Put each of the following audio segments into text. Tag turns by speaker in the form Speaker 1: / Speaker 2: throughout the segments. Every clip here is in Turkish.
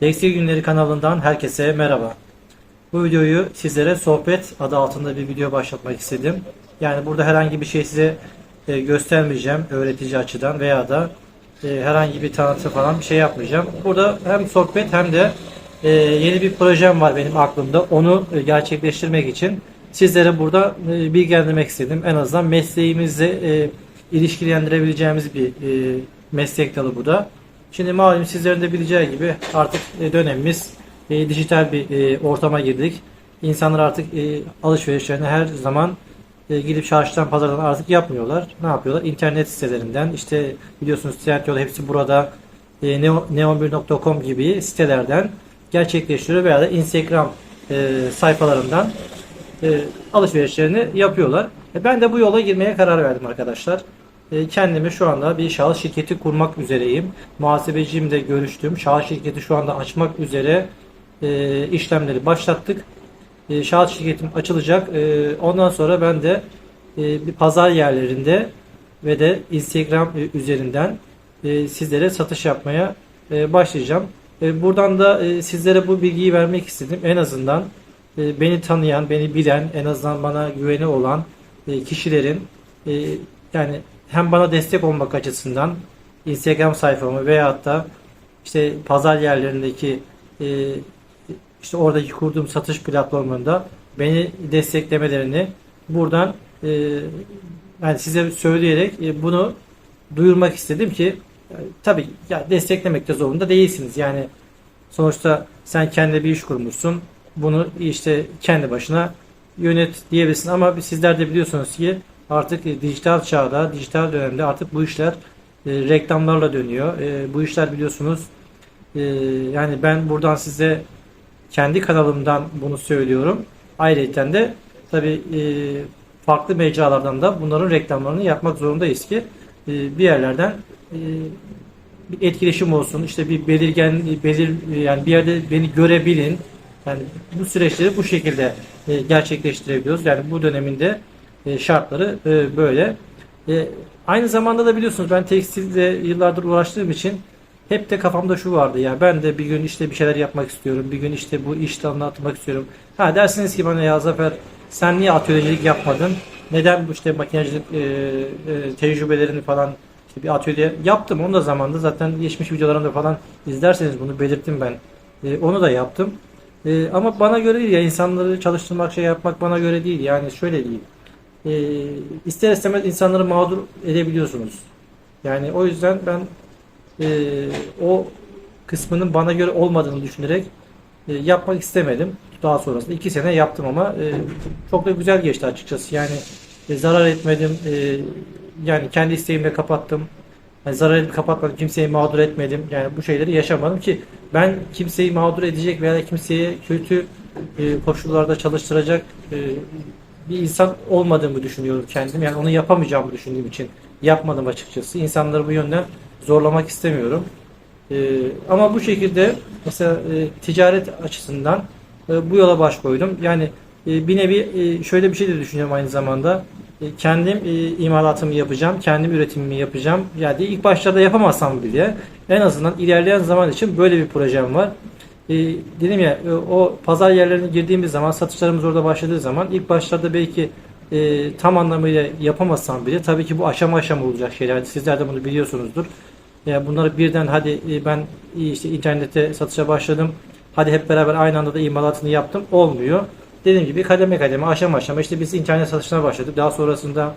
Speaker 1: Tekstil Günleri kanalından herkese merhaba. Bu videoyu sizlere sohbet adı altında bir video başlatmak istedim. Yani burada herhangi bir şey size e, göstermeyeceğim öğretici açıdan veya da e, herhangi bir tanıtı falan bir şey yapmayacağım. Burada hem sohbet hem de e, yeni bir projem var benim aklımda. Onu gerçekleştirmek için sizlere burada bilgilendirmek istedim. En azından mesleğimizle ilişkilendirebileceğimiz bir meslek dalı bu da. Şimdi malum sizlerin de bileceği gibi artık e, dönemimiz e, dijital bir e, ortama girdik. İnsanlar artık e, alışverişlerini her zaman e, gidip çarşıdan pazardan artık yapmıyorlar. Ne yapıyorlar? İnternet sitelerinden işte biliyorsunuz Trendyol hepsi burada e, neo- neon1.com gibi sitelerden gerçekleştiriyor veya da Instagram e, sayfalarından e, alışverişlerini yapıyorlar. E, ben de bu yola girmeye karar verdim arkadaşlar. E, kendimi şu anda bir şahıs şirketi kurmak üzereyim. Muhasebecimle görüştüm. Şahıs şirketi şu anda açmak üzere e, işlemleri başlattık. E, şahıs şirketim açılacak. E, ondan sonra ben de e, bir pazar yerlerinde ve de Instagram e, üzerinden e, sizlere satış yapmaya e, başlayacağım. E, buradan da e, sizlere bu bilgiyi vermek istedim. En azından e, beni tanıyan, beni bilen, en azından bana güveni olan e, kişilerin e, yani hem bana destek olmak açısından Instagram sayfamı veyahut da işte pazar yerlerindeki e, işte oradaki kurduğum satış platformunda beni desteklemelerini buradan e, yani size söyleyerek e, bunu duyurmak istedim ki e, tabii ya desteklemek de zorunda değilsiniz. Yani sonuçta sen kendi bir iş kurmuşsun. Bunu işte kendi başına yönet diyebilirsin ama sizler de biliyorsunuz ki artık e, dijital çağda, dijital dönemde artık bu işler e, reklamlarla dönüyor. E, bu işler biliyorsunuz e, yani ben buradan size kendi kanalımdan bunu söylüyorum. Ayrıca de tabi farklı mecralardan da bunların reklamlarını yapmak zorundayız ki e, bir yerlerden e, bir etkileşim olsun. İşte bir belirgen belir yani bir yerde beni görebilin. Yani bu süreçleri bu şekilde e, gerçekleştirebiliyoruz. Yani bu döneminde e, şartları e, böyle. E, aynı zamanda da biliyorsunuz ben tekstilde yıllardır uğraştığım için hep de kafamda şu vardı ya ben de bir gün işte bir şeyler yapmak istiyorum. Bir gün işte bu iş dalını atmak istiyorum. Ha dersiniz ki bana ya Zafer sen niye atölyecilik yapmadın? Neden bu işte makinecilik e, e, tecrübelerini falan işte bir atölye yaptım. Onu da zamanda zaten geçmiş videolarımda falan izlerseniz bunu belirttim ben. E, onu da yaptım. E, ama bana göre değil ya insanları çalıştırmak şey yapmak bana göre değil. Yani şöyle değil. E, ister istemez insanları mağdur edebiliyorsunuz. Yani o yüzden ben e, o kısmının bana göre olmadığını düşünerek e, yapmak istemedim. Daha sonrasında iki sene yaptım ama e, çok da güzel geçti açıkçası. Yani e, zarar etmedim. E, yani kendi isteğimle kapattım. Yani zarar edip kapatmadım. Kimseyi mağdur etmedim. Yani bu şeyleri yaşamadım ki ben kimseyi mağdur edecek veya kimseye kötü e, koşullarda çalıştıracak e, bir insan olmadığımı düşünüyorum kendim. Yani onu yapamayacağımı düşündüğüm için yapmadım açıkçası. İnsanları bu yönden zorlamak istemiyorum. Ee, ama bu şekilde mesela e, ticaret açısından e, bu yola baş koydum. Yani e, bir nevi e, şöyle bir şey de düşünüyorum aynı zamanda. E, kendim e, imalatımı yapacağım, kendim üretimimi yapacağım. Yani ilk başlarda yapamazsam bile en azından ilerleyen zaman için böyle bir projem var. E, dedim ya e, o pazar yerlerine girdiğimiz zaman satışlarımız orada başladığı zaman ilk başlarda belki e, tam anlamıyla yapamazsam bile tabii ki bu aşama aşama olacak şeyler. Sizler de bunu biliyorsunuzdur. Yani bunları birden hadi e, ben işte internette satışa başladım. Hadi hep beraber aynı anda da imalatını yaptım. Olmuyor. Dediğim gibi kademe kademe aşama aşama işte biz internet satışına başladık. Daha sonrasında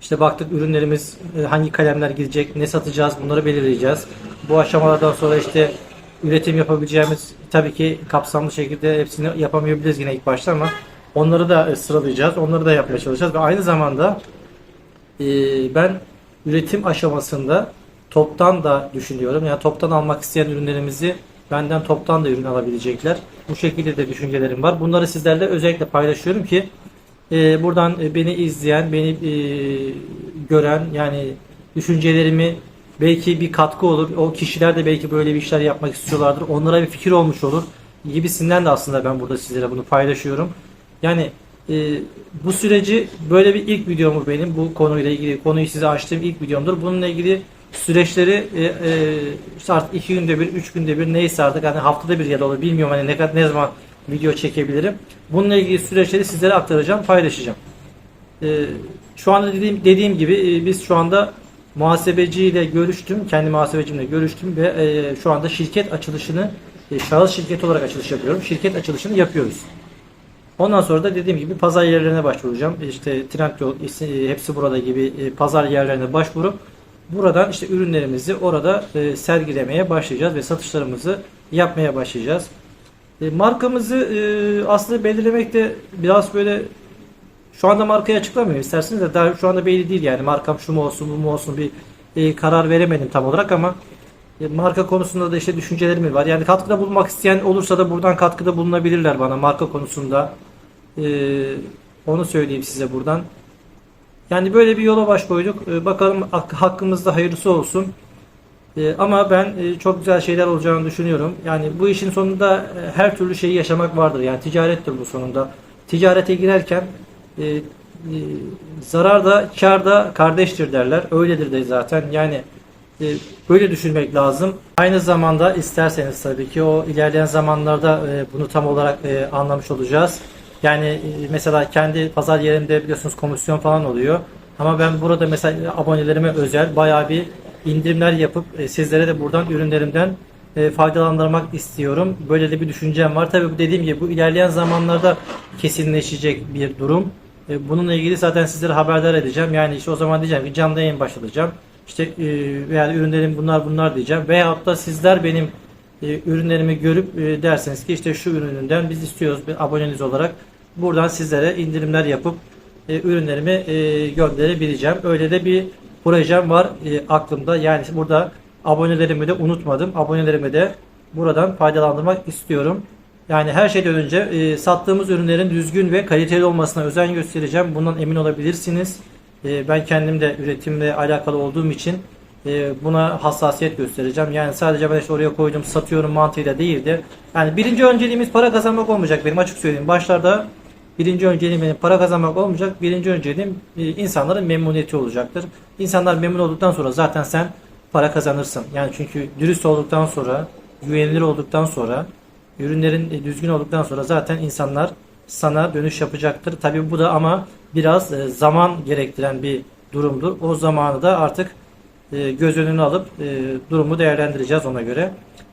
Speaker 1: işte baktık ürünlerimiz e, hangi kalemler gidecek, ne satacağız bunları belirleyeceğiz. Bu aşamalardan sonra işte üretim yapabileceğimiz tabii ki kapsamlı şekilde hepsini yapamayabiliriz yine ilk başta ama onları da e, sıralayacağız. Onları da yapmaya çalışacağız ve aynı zamanda e, ben üretim aşamasında toptan da düşünüyorum. Yani toptan almak isteyen ürünlerimizi benden toptan da ürün alabilecekler. Bu şekilde de düşüncelerim var. Bunları sizlerle özellikle paylaşıyorum ki e, buradan e, beni izleyen, beni e, gören yani düşüncelerimi belki bir katkı olur. O kişiler de belki böyle bir işler yapmak istiyorlardır. Onlara bir fikir olmuş olur. Gibisinden de aslında ben burada sizlere bunu paylaşıyorum. Yani e, bu süreci böyle bir ilk videomu benim bu konuyla ilgili konuyu size açtığım ilk videomdur. Bununla ilgili süreçleri e, e, işte artık iki günde bir, üç günde bir neyse artık hani haftada bir ya da olur bilmiyorum hani ne kadar ne zaman video çekebilirim. Bununla ilgili süreçleri sizlere aktaracağım, paylaşacağım. E, şu anda dediğim dediğim gibi e, biz şu anda muhasebeciyle görüştüm, kendi muhasebecimle görüştüm ve e, şu anda şirket açılışını e, şahıs şirketi olarak açılış yapıyorum. Şirket açılışını yapıyoruz. Ondan sonra da dediğim gibi pazar yerlerine başvuracağım. İşte Trendyol, e, hepsi burada gibi e, pazar yerlerine başvurup buradan işte ürünlerimizi orada e, sergilemeye başlayacağız ve satışlarımızı yapmaya başlayacağız. E, Markamızı e, aslında belirlemekte biraz böyle şu anda markayı açıklamıyorum isterseniz de daha şu anda belli değil yani markam şu mu olsun bu mu olsun bir e, karar veremedim tam olarak ama e, marka konusunda da işte düşüncelerim var. Yani katkıda bulunmak isteyen olursa da buradan katkıda bulunabilirler bana marka konusunda. E, onu söyleyeyim size buradan. Yani böyle bir yola baş koyduk. E, bakalım hak- hakkımızda hayırlısı olsun. E, ama ben e, çok güzel şeyler olacağını düşünüyorum. Yani bu işin sonunda e, her türlü şeyi yaşamak vardır. Yani ticarettir bu sonunda. Ticarete girerken e, e, zarar da kar da kardeştir derler. Öyledir de zaten. Yani e, böyle düşünmek lazım. Aynı zamanda isterseniz tabii ki o ilerleyen zamanlarda e, bunu tam olarak e, anlamış olacağız. Yani e, mesela kendi pazar yerinde biliyorsunuz komisyon falan oluyor. Ama ben burada mesela abonelerime özel bayağı bir indirimler yapıp e, sizlere de buradan ürünlerimden e, faydalandırmak istiyorum. Böyle de bir düşüncem var. Tabii bu dediğim gibi bu ilerleyen zamanlarda kesinleşecek bir durum. E, Bununla ilgili zaten sizlere haberdar edeceğim. Yani işte o zaman diyeceğim ki canlı yayın başlatacağım. İşte e, veya ürünlerim bunlar bunlar diyeceğim. Veyahut da sizler benim e, ürünlerimi görüp e, derseniz ki işte şu ürününden biz istiyoruz bir aboneniz olarak. Buradan sizlere indirimler yapıp e, ürünlerimi e, gönderebileceğim. Öyle de bir projem var e, aklımda. Yani burada abonelerimi de unutmadım. Abonelerimi de buradan faydalandırmak istiyorum. Yani her şeyden önce e, sattığımız ürünlerin düzgün ve kaliteli olmasına özen göstereceğim. Bundan emin olabilirsiniz. E, ben kendim de üretimle alakalı olduğum için e, buna hassasiyet göstereceğim. Yani sadece ben işte oraya koydum satıyorum mantığıyla değil de yani birinci önceliğimiz para kazanmak olmayacak benim açık söyleyeyim. Başlarda birinci önceliğim benim para kazanmak olmayacak. Birinci önceliğim e, insanların memnuniyeti olacaktır. İnsanlar memnun olduktan sonra zaten sen para kazanırsın. Yani çünkü dürüst olduktan sonra, güvenilir olduktan sonra, ürünlerin e, düzgün olduktan sonra zaten insanlar sana dönüş yapacaktır. Tabii bu da ama biraz e, zaman gerektiren bir durumdur. O zamanı da artık e, göz önüne alıp durumu değerlendireceğiz ona göre.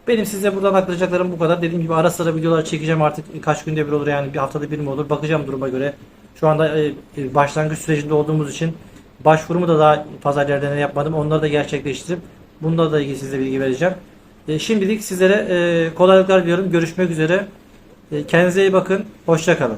Speaker 1: Benim size buradan aktaracaklarım bu kadar. Dediğim gibi ara sıra videolar çekeceğim artık kaç günde bir olur yani bir haftada bir mi olur bakacağım duruma göre. Şu anda başlangıç sürecinde olduğumuz için başvurumu da daha pazar yerlerine yapmadım. Onları da gerçekleştirip bunda da ilgili size bilgi vereceğim. E, şimdilik sizlere e, kolaylıklar diliyorum. Görüşmek üzere. E, kendinize iyi bakın. Hoşça kalın.